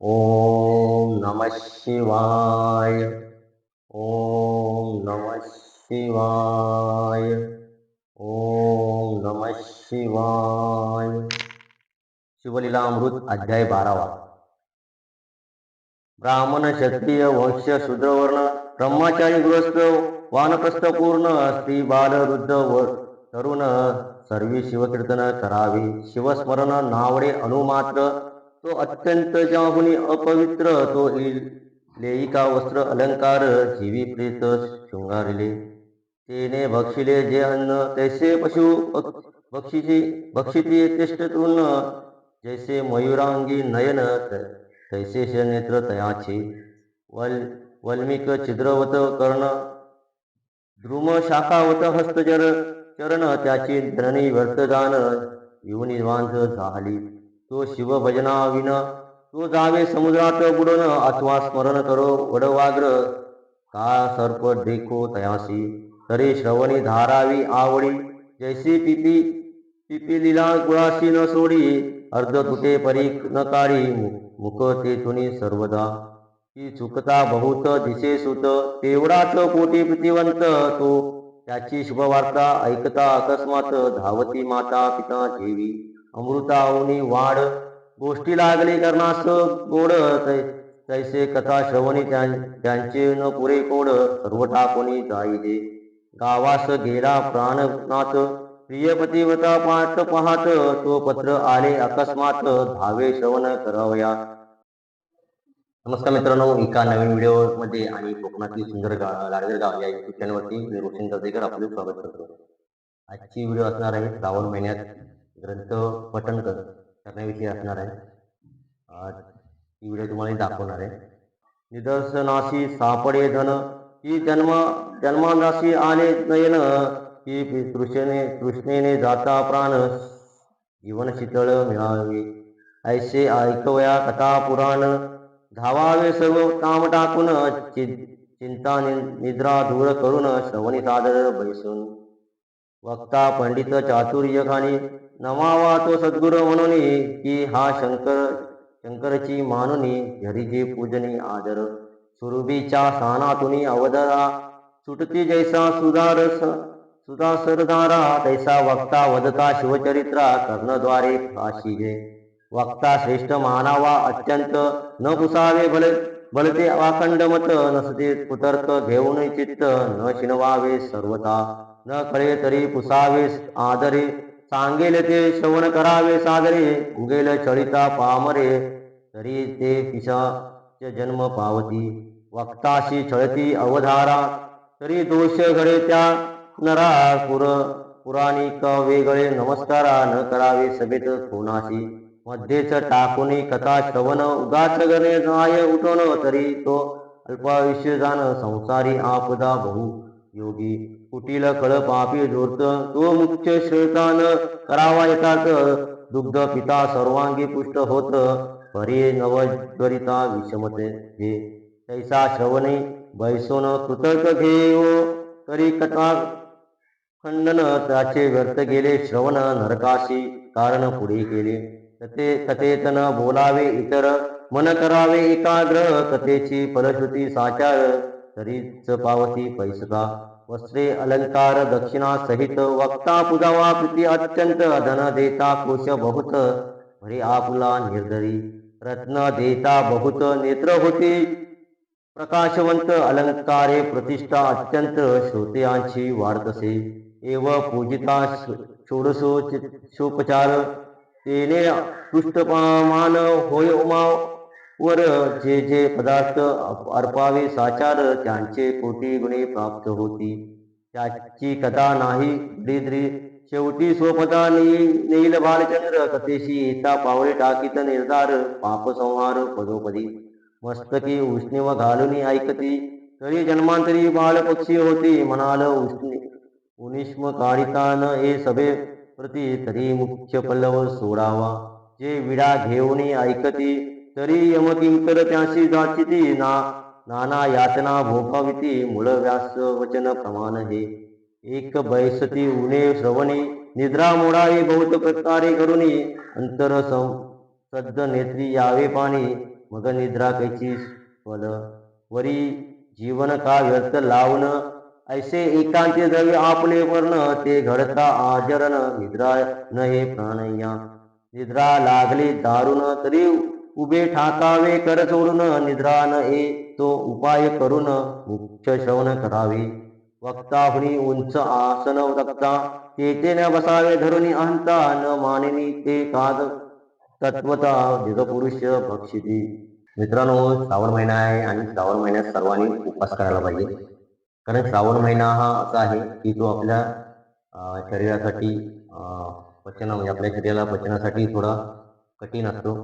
ओम नम शिवाय। ओम नमः शिवाय। ओम नमः शिवाय। शिवलीलामृत अध्याय बारावा। ब्राह्मण क्षत्रिय वंश्य शूद्रवर्ण ब्रह्मचारी गृहस्थ वानप्रस्थ पूर्ण स्त्री बाल वृद्ध व तरुण सर्वी शिवकीर्तन करावे। शिवस्मरण नावडे अनुमात्र तो अत्यंत ज्याहुनी अपवित्र तो लेईका लेयिका वस्त्र अलंकार जीवी प्रेत शृंगारिले. तेने भक्षिले जे अन्न तैसे पशु पक- भक्षिची भक्षिती तृण जैसे मयुरांगी नयन तैसे नेत्र तयाचे. वल वल्मिक छिद्रवत कर्ण द्रुम शाखावत हस्तचर चरण त्याची धरणी व्यर्थदान युनिवांझ झाली. तो शिवभजना विन तो जावे समुद्रात बुडन अथवा स्मरण करो वडवाग्र. का सर्प देखो तयासी तरी श्रवणी धारावी आवडी. जैसी पिपी पिपिलीला गुळाशी न सोडी अर्ध तुटे परी न काढी मुख तेथुनी सर्वदा. ती चुकता बहुत दिसे सुत तेवढाच कोटी प्रतिवंत. तो त्याची शुभवार्ता ऐकता अकस्मात धावती माता पिता देवी अमृतावनी वाढ. गोष्टी लागली करणास गोड तैसे कथा श्रवणी त्यांचे न पुरे कोड सर्व टाकोनी जाईजे गावास गेला प्राणनाथ. प्रियपतिवता पाठ पाहत तो पत्र आले अकस्मात धावे श्रवण करावया. नमस्कार मित्रांनो एका नवीन व्हिडिओमध्ये आणि कोकणातील सुंदर गा लाडगर गाव या युट्यूब चॅनलवरती मी रोशन दर्देकर आपले स्वागत करतो. आजची व्हिडिओ असणार आहे श्रावण महिन्यात. ग्रंथ पठण कर करण्याविषयी असणार आहे. आज ही व्हिडिओ तुम्हाला दाखवणार आहे. निदर्शनाशी सापडे धन ही जन्म जन्मानाशी आले नयन ही तृष्णे तृष्णेने जाता प्राण जीवन शीतळ मिळावे. ऐसे ऐकवया कथा पुराण धावावे सर्व काम टाकून चि- चिंता नि- निद्रा दूर करून श्रवणी सादर बैसून. वक्ता पंडित चातुर्य खाणी नमावा तो सद्गुरु म्हणून की हा शंकर शंकरची मानुनी हरिजे पूजनी आदर. सुरभीच्या स्थानातुनी अवदरा सुटती जैसा सुधारस सुधा सरदारा तैसा वक्ता वदता शिवचरित्रा कर्णद्वारे फाशीजे. वक्ता श्रेष्ठ मानावा अत्यंत न पुसावे भले भलते वाखंड मत नसते कुतर्क घेऊन चित्त न शिनवावे सर्वता न कळे तरी पुसावे आदरे सांगेल ते श्रवण करावे सादरे उगेल चळिता पामरे तरी ते पिशाच जन्म पावती. वक्ताशी छळती अवधारा तरी दोष घडे त्या नरा पुर पुराणिक वेगळे नमस्कारा न करावे सभेत कोणाशी. मध्येच टाकून कथा श्रवण उगाच गणे नाय उठवण तरी तो अल्पायुष्य जाण संसारी आपदा बहु योगी. कुटील कळ पापी धूर्त तो मुख्य श्रेतान करावा येतात. दुग्ध पिता सर्वांगी पुष्ट होत परी नवज्वरिता विषमते. हे तैसा श्रवणे बैसोन कृतर्क घेव तरी कथा खंडन त्याचे व्यर्थ गेले. श्रवण नरकाशी कारण पुढे गेले कथे कथेतन बोलावे इतर मन करावे एकाग्र. कथेची फलश्रुती साचार तरीच पावती पैसका वस्त्रे अलंकार दक्षिणा सहित वक्ता पुजावा प्रीती अत्यंत धन देता कोश बहुत। भरे आपुला निर्धरी रत्न देता बहुत नेत्र होते। प्रकाशवंत अलंकारे प्रतिष्ठा अत्यंत श्रोत्यांची वाढतसे। एव पूजिता षोडसो शोपचार। तेने पृष्ठपामान होय उमा वर जे जे पदार्थ अर्पावे साचार त्यांचे कोटी गुणे प्राप्त होती. त्याची कथा नाही दरिद्री. शेवटी स्वपदा नेईल बालचंद्र कथेशी येता पावले टाकीत निर्धार पापसंहार पदोपदी. मस्तकी उष्णीव घालून ऐकती तरी जन्मांतरी बालपक्षी होती म्हणाल उष्णी उनिष्म काढिता न हे सभे प्रती तरी मुख्य पल्लव सोडावा. जे विडा घेऊन ऐकती तरी यमकिंकर त्याशी जाचिती ना नाना यातना भोगाविती मूळ व्यास वचन प्रमाण हे. एक बैसती उणे श्रवणी निद्रा मोडावी बहुत प्रकारे करुणी अंतर सद्ध नेत्री यावे पाणी मग निद्रा कैची फल. वरी जीवन का व्यर्थ लावण ऐसे एकांचे द्रव्य आपले वर्ण ते घडता आचरण निद्रा न हे प्राणया निद्रा लागली दारुण तरी उभे ठाकावे कर चोरून निद्रा न ए तो उपाय करून मुख्य श्रवण करावे. वक्ता हुनी उंच आसन तक्ता तेथे न बसावे धरुणी अहंता न मानिनी ते काद तत्वता जगपुरुष भक्षिती मित्रांनो श्रावण महिना आहे आणि श्रावण महिन्यात सर्वांनी उपास करायला पाहिजे. कारण श्रावण महिना हा असा आहे की तो आपल्या अं, शरीरासाठी अं, पचन म्हणजे आपल्या शरीराला पचनासाठी थोडा कठीण असतो.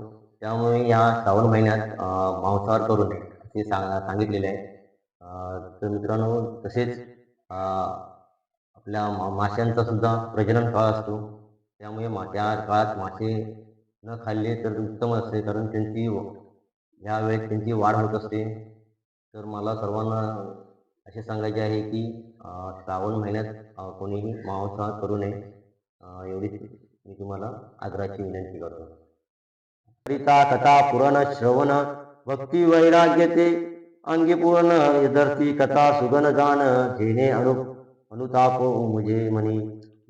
त्यामुळे या श्रावण महिन्यात मांसाहार करू नये असे सांग सांगितलेले आहे तर मित्रांनो तसेच आपल्या मा माशांचा सुद्धा प्रजनन काळ असतो. त्यामुळे मा त्या काळात मासे न खाल्ले तर उत्तम असते कारण त्यांची ह्या वेळेत त्यांची वाढ होत असते. तर मला सर्वांना असे सांगायचे आहे की श्रावण महिन्यात कोणीही मांसाहार करू नये. एवढीच मी तुम्हाला आग्रहाची विनंती करतो. करिता कथा पुराण श्रवण भक्ती वैराग्य ते अंगी पूर्ण यदर्थी कथा सुगन गान घेणे अनु अनुताप मुझे म्हणी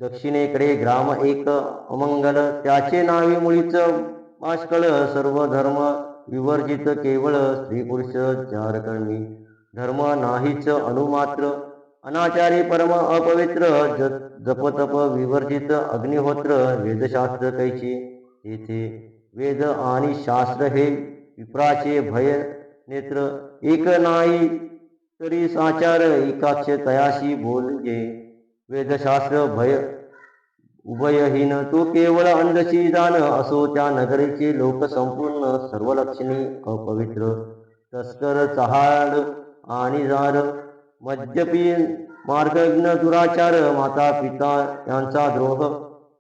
दक्षिणेकडे ग्राम एक अमंगल त्याचे नावे मुळीच बाष्कळ सर्व धर्म विवर्जित केवळ स्त्री पुरुष चार कर्मी धर्म नाहीच अनुमात्र अनाचारी परम अपवित्र जप जपतप विवर्जित अग्निहोत्र वेदशास्त्र कैची येथे वेद आणि शास्त्र हे विप्राचे भय नेत्र. एक नाही तरी साचार एकाक्ष तयाशी बोलजे वेदशास्त्र भय उभयहीन. तो केवळ अंधशी जाण असो त्या नगरीचे लोक संपूर्ण सर्व लक्षणी अपवित्र. तस्कर चहाड आणि जार मद्यपी मार्गज्ञ दुराचार माता पिता यांचा द्रोह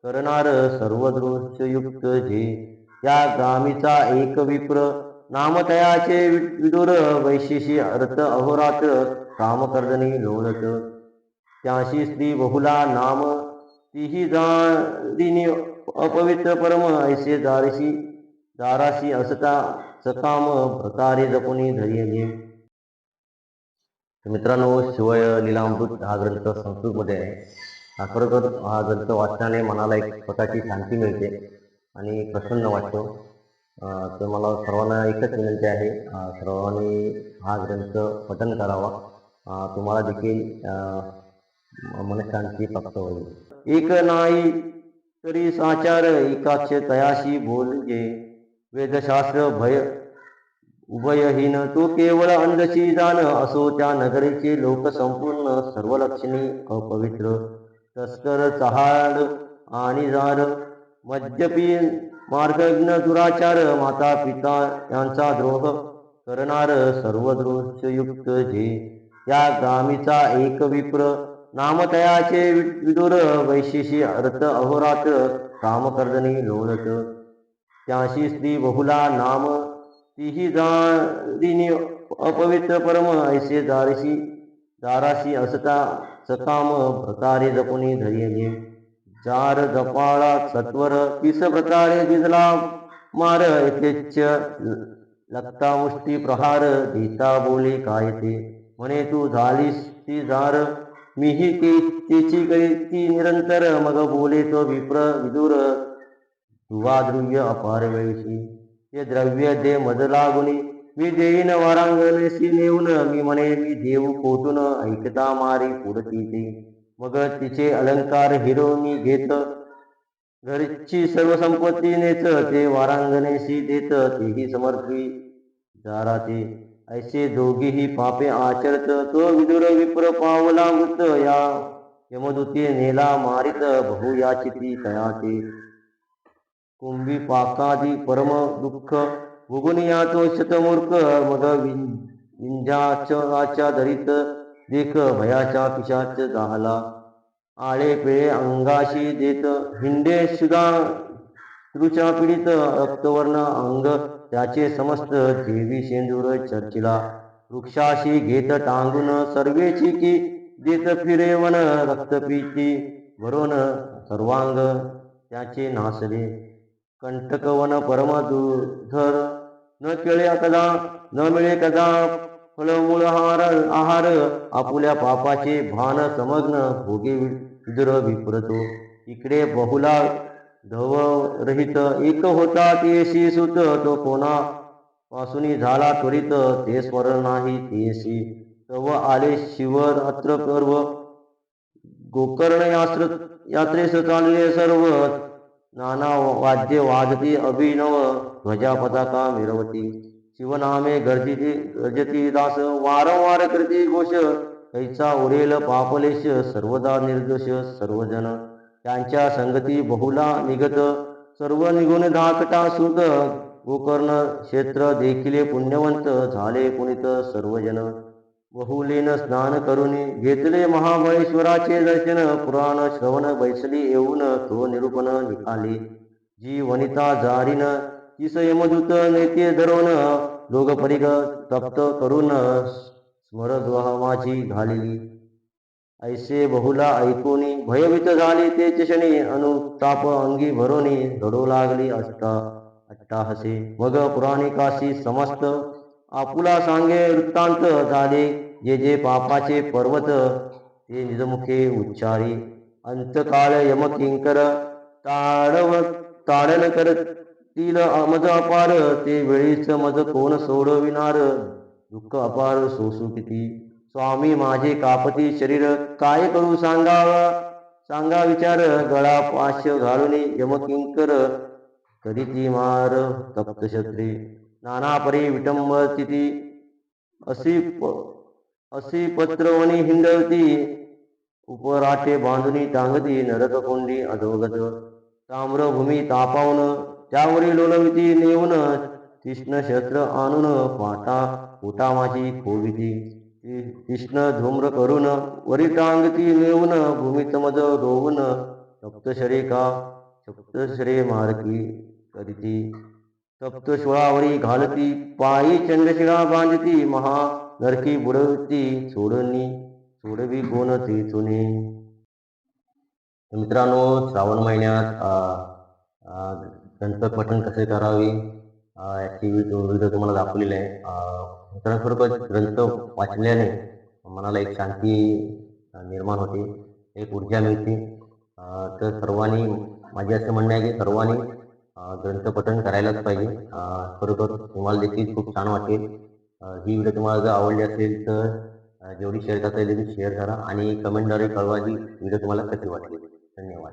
करणार सर्व दोषयुक्त जे त्या ग्रामीचा एक विप्र नामतयाचे विदुर वैशिशी अर्थ अहोरात्र कामकर्दनी लोळत त्याशी स्त्री बहुला नाम तीही दारिणी अपवित्र परम ऐसे दारशी दाराशी असता सकाम प्रकारे जपुनी धैर्य मित्रांनो शिवय लीलामृत हा ग्रंथ संस्कृतमध्ये आहे. हा खरोखर हा ग्रंथ वाचनाने मनाला एक स्वतःची शांती मिळते. आणि प्रसन्न वाटतो. अं, तर मला सर्वांना एकच विनंती आहे. सर्वांनी हा ग्रंथ पठन करावा. तुम्हाला देखील अं, मनशांती प्राप्त होईल. एक नाही तरी साचार एकाच तयाशी बोलजे वेदशास्त्र भय उभयहीन तो केवळ अंधशी जाण असो त्या नगरीचे लोक संपूर्ण सर्व लक्षणी अपवित्र. तस्कर चहाड आणि जार मद्यपी मार्गज्ञ दुराचार माता पिता यांचा द्रोह करणार सर्व युक्त जे. या गामीचा एक विप्र नामतयाचे विदुर वैशिशी अर्थ अहोरात्र करणे लोलत. त्याशी स्त्री बहुला नाम तीही दारिणी अपवित्र परम ऐसे दारशी दाराशी असता सकाम प्रकारे जपुनी धैर्य चार जपाळा सत्वर तीस प्रकारे दिसला मार यथेच्छ लक्ता मुष्टी प्रहार देता बोले काय ते म्हणे तू झालीस ती झार. मीही ते तेची ती निरंतर. मग बोले तो विप्र विदुर. दुवा द्रव्य अपार वेळशी. ते द्रव्य दे मज गुणी मी देईन वारांगणेशी नेऊन. मी म्हणे मी देव कोटून ऐकता मारी पुरती ते मग तिचे अलंकार हिरो मी घेत घरची सर्व संपत्ती नेत ते वारांगणेशी देत तेही समर्थी दाराते ऐसे दोघेही पापे आचरत तो विदुर विप्र पावला मृत या यमदूते नेला मारित बहु याचिती तयाते कुंभी पाकादी परम दुःख भुगुनिया तो शतमूर्ख मग विंजाच्या धरीत देख भयाच्या पिशाच झाला आळे पिळे अंगाशी देत हिंडे सुदा तृचा पीडित रक्तवर्ण अंग. त्याचे समस्त देवी शेंदूर चर्चिला. वृक्षाशी घेत टांगून सर्वेची की देत फिरे वन रक्तपीती भरून सर्वांग त्याचे नासले. कंटकवन परम दुधर न केळे कदा न मिळे कदा फळमूळ आहार आहार आपुल्या पापाचे भान समग्न भोगे विदुर विपुरतो इकडे बहुला धव रहित एक होता तेशी सुत तो कोणा पासून झाला त्वरित ते स्मरण नाही तेशी तव आले शिवर अत्र पर्व गोकर्ण यात्र यात्रेस चालले सर्व नाना वाद्य वाजती अभिनव ध्वजा पताका मिरवती. शिवनामे गर्जिती गर्जती दास वारंवार करती घोष कैचा उरेल पापलेश सर्वदा निर्दोष सर्वजन। त्यांच्या संगती बहुला निगत सर्व निघून धाकटा सुत। गोकर्ण क्षेत्र देखिले पुण्यवंत झाले पुनित सर्वजन। बहुलीन स्नान करून घेतले महाबळेश्वराचे दर्शन। पुराण श्रवण बैसली येऊन तो निरूपण निघाली। जी वनिता जारीन यमदूत नेते धरून लोग परिग तप्त करून स्मरद्वामाची घालिली। ऐसे बहुला ऐकोनी भयभीत झाली ते क्षणी अनुताप अंगी भरोनी धडू लागली अष्टा अट्टाहसे। मग पुराणिकाशी समस्त आपुला सांगे वृत्तांत झाले जे जे पापाचे पर्वत ते निजमुखे उच्चारी। अंतकाळ यमकिंकर ताडव ताडन करतील मज अपार ते वेळीच मज कोण सोडविणार? दुःख अपार सोसू किती स्वामी माझे कापती शरीर काय करू सांगावा? सांगा विचार गळा पाश घालून यमकिंकर करीती मार तप्त शत्री? नाना परी विटंब अशी प असी पत्रवणी हिंडवती. उपराटे बांधुनी टांगती नरक कोंडी अधोगत. ताम्रभूमी तापावून त्यावरील लोलविती नेऊन कृष्ण शस्त्र आणून पाटा उतामाची खोविती. कृष्ण धूम्र करून वरी नेऊन भूमित मज रोवून सप्तशरे का? सप्तशरे मारकी करीती. सप्तशुळावरी घालती पायी चंद्रशिळा बांधती महा नरकी बुडवती सोडणी सोडवी कोण तेचुने मित्रांनो श्रावण महिन्यात त्यांचं पठण कसे करावे? अ, याची व्हिडिओ तुम्हाला दाखवलेला आहे. मित्रांसोबत ग्रंथ वाचल्याने मनाला एक शांती निर्माण होते एक ऊर्जा मिळते. तर सर्वांनी माझे असं म्हणणं आहे की सर्वांनी ग्रंथ पठण करायलाच पाहिजे. खरोखर तुम्हाला देखील खूप छान वाटेल. ही व्हिडिओ तुम्हाला जर आवडली असेल तर जेवढी शेअर करता येईल तेवढी शेअर करा आणि कमेंटद्वारे कळवा जी व्हिडिओ तुम्हाला कशी वाटली. धन्यवाद.